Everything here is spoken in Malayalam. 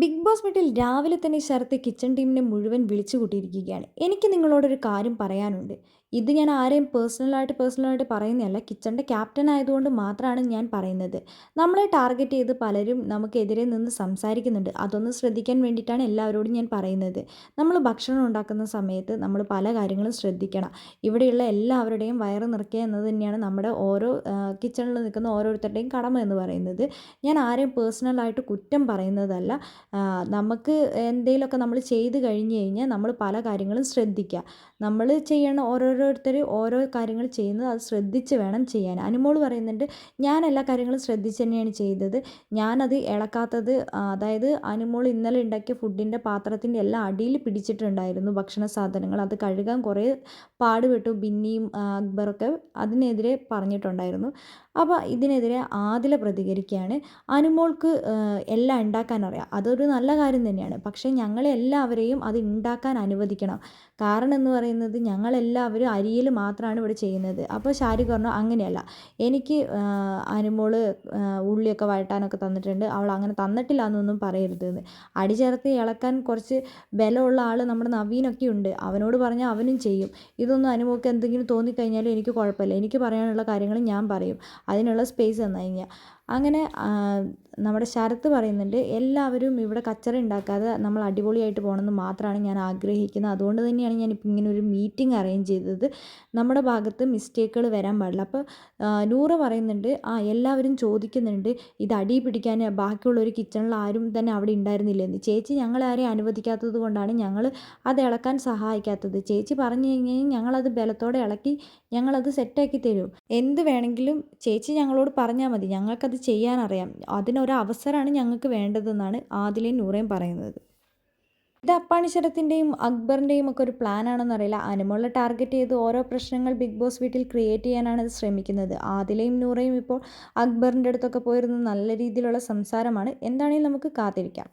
ബിഗ് ബോസ് വീട്ടിൽ രാവിലെ തന്നെ ശരത്ത് കിച്ചൺ ടീമിനെ മുഴുവൻ വിളിച്ചു കൂട്ടിയിരിക്കുകയാണ് എനിക്ക് നിങ്ങളോടൊരു കാര്യം പറയാനുണ്ട്. ഇത് ഞാൻ ആരെയും പേഴ്സണലായിട്ട് പേഴ്സണലായിട്ട് പറയുന്നതല്ല. കിച്ചണിന്റെ ക്യാപ്റ്റൻ ആയതുകൊണ്ട് മാത്രമാണ് ഞാൻ പറയുന്നത്. നമ്മളെ ടാർഗറ്റ് ചെയ്ത് പലരും നമുക്കെതിരെ നിന്ന് സംസാരിക്കുന്നുണ്ട്. അതൊന്ന് ശ്രദ്ധിക്കാൻ വേണ്ടിയിട്ടാണ് എല്ലാവരോടും ഞാൻ പറയുന്നത്. നമ്മൾ ഭക്ഷണം ഉണ്ടാക്കുന്ന സമയത്ത് നമ്മൾ പല കാര്യങ്ങളും ശ്രദ്ധിക്കണം. ഇവിടെയുള്ള എല്ലാവരുടെയും വയറ് നിറയ്ക്കുക എന്നത് തന്നെയാണ് നമ്മുടെ ഓരോ കിച്ചണിൽ നിൽക്കുന്ന ഓരോരുത്തരുടെയും കടമ എന്ന് പറയുന്നത്. ഞാൻ ആരെയും പേഴ്സണലായിട്ട് കുറ്റം പറയുന്നതല്ല. നമുക്ക് എന്തെങ്കിലുമൊക്കെ നമ്മൾ ചെയ്ത് കഴിഞ്ഞ് കഴിഞ്ഞാൽ നമ്മൾ പല കാര്യങ്ങളും ശ്രദ്ധിക്കുക. നമ്മൾ ചെയ്യണ ഓരോരോരുത്തർ ഓരോ കാര്യങ്ങൾ ചെയ്യുന്നത് അത് ശ്രദ്ധിച്ച് വേണം ചെയ്യാൻ. അനുമോൾ പറയുന്നുണ്ട് ഞാൻ എല്ലാ കാര്യങ്ങളും ശ്രദ്ധിച്ച് തന്നെയാണ് ചെയ്തത്. ഞാനത് ഇളക്കാത്തത് അതായത് അനുമോൾ ഇന്നലെ ഉണ്ടാക്കിയ ഫുഡിന്റെ പാത്രത്തിന്റെ എല്ലാം അടിയിൽ പിടിച്ചിട്ടുണ്ടായിരുന്നു ഭക്ഷണ സാധനങ്ങൾ. അത് കഴുകാൻ കുറേ പാടുപെട്ടു ബിന്നിയും അക്ബറൊക്കെ അതിനെതിരെ പറഞ്ഞിട്ടുണ്ടായിരുന്നു. അപ്പോൾ ഇതിനെതിരെ ആദില പ്രതികരിക്കുകയാണ്. അനുമോൾക്ക് എല്ലാം ഉണ്ടാക്കാൻ അറിയാം. അതൊരു നല്ല കാര്യം തന്നെയാണ്. പക്ഷേ ഞങ്ങളെല്ലാവരെയും അത് ഉണ്ടാക്കാൻ അനുവദിക്കണം. കാരണം എന്ന് പറയുന്നത് ഞങ്ങളെല്ലാവരും അരിയിൽ മാത്രമാണ് ഇവിടെ ചെയ്യുന്നത്. അപ്പോൾ ശാരി പറഞ്ഞു അങ്ങനെയല്ല. എനിക്ക് അനുമോൾ ഉള്ളിയൊക്കെ വഴട്ടാനൊക്കെ തന്നിട്ടുണ്ട്. അവൾ അങ്ങനെ തന്നിട്ടില്ല എന്നൊന്നും പറയരുതെന്ന് അടിചേർത്ത് ഇളക്കാൻ കുറച്ച് ബലമുള്ള ആൾ നമ്മുടെ നവീനൊക്കെ ഉണ്ട്. അവനോട് പറഞ്ഞാൽ അവനും ചെയ്യും. ഇതൊന്നും അനുമോൾക്ക് എന്തെങ്കിലും തോന്നിക്കഴിഞ്ഞാലും എനിക്ക് കുഴപ്പമില്ല. എനിക്ക് പറയാനുള്ള കാര്യങ്ങൾ ഞാൻ പറയും. അതിനുള്ള സ്പേസ് തന്നു കഴിഞ്ഞാൽ അങ്ങനെ നമ്മുടെ ശരത്ത് പറയുന്നുണ്ട് എല്ലാവരും ഇവിടെ കച്ചറ ഉണ്ടാക്കാതെ നമ്മൾ അടിപൊളിയായിട്ട് പോകണമെന്ന് മാത്രമാണ് ഞാൻ ആഗ്രഹിക്കുന്നത്. അതുകൊണ്ട് തന്നെയാണ് ഞാൻ ഇപ്പം ഇങ്ങനെ ഒരു മീറ്റിംഗ് അറേഞ്ച് ചെയ്തത്. നമ്മുടെ ഭാഗത്ത് മിസ്റ്റേക്കുകൾ വരാൻ പാടില്ല. അപ്പോൾ നൂറ് പറയുന്നുണ്ട് ആ എല്ലാവരും ചോദിക്കുന്നുണ്ട് ഇത് അടി പിടിക്കാൻ ബാക്കിയുള്ള ഒരു കിച്ചണിൽ ആരും തന്നെ അവിടെ ഉണ്ടായിരുന്നില്ലെന്ന് ചേച്ചി ഞങ്ങളാരെയും അനുവദിക്കാത്തത് കൊണ്ടാണ് ഞങ്ങൾ അത് ഇളക്കാൻ സഹായിക്കാത്തത്. ചേച്ചി പറഞ്ഞു കഴിഞ്ഞാൽ ഞങ്ങളത് ബലത്തോടെ ഇളക്കി ഞങ്ങളത് സെറ്റാക്കി തരും. എന്ത് വേണമെങ്കിലും ചേച്ചി ഞങ്ങളോട് പറഞ്ഞാൽ മതി. ഞങ്ങൾക്കത് ചെയ്യാനറിയാം. അതിനൊരു അവസരമാണ് ഞങ്ങൾക്ക് വേണ്ടതെന്നാണ് ആദിലയും നൂറയും പറയുന്നത്. ഇത് അപ്പാണിശരത്തിന്റെയും അക്ബറിന്റെയും ഒക്കെ ഒരു പ്ലാൻ ആണെന്നറിയില്ല അനുമോളെ ടാർഗറ്റ് ചെയ്ത് ഓരോ പ്രശ്നങ്ങൾ ബിഗ് ബോസ് വീട്ടിൽ ക്രിയേറ്റ് ചെയ്യാനാണ് ഇത് ശ്രമിക്കുന്നത്. ആദിലയും നൂറയും ഇപ്പോൾ അക്ബറിന്റെ അടുത്തൊക്കെ പോയിരുന്ന നല്ല രീതിയിലുള്ള സംസാരമാണ്. എന്താണെങ്കിലും നമുക്ക് കാത്തിരിക്കാം.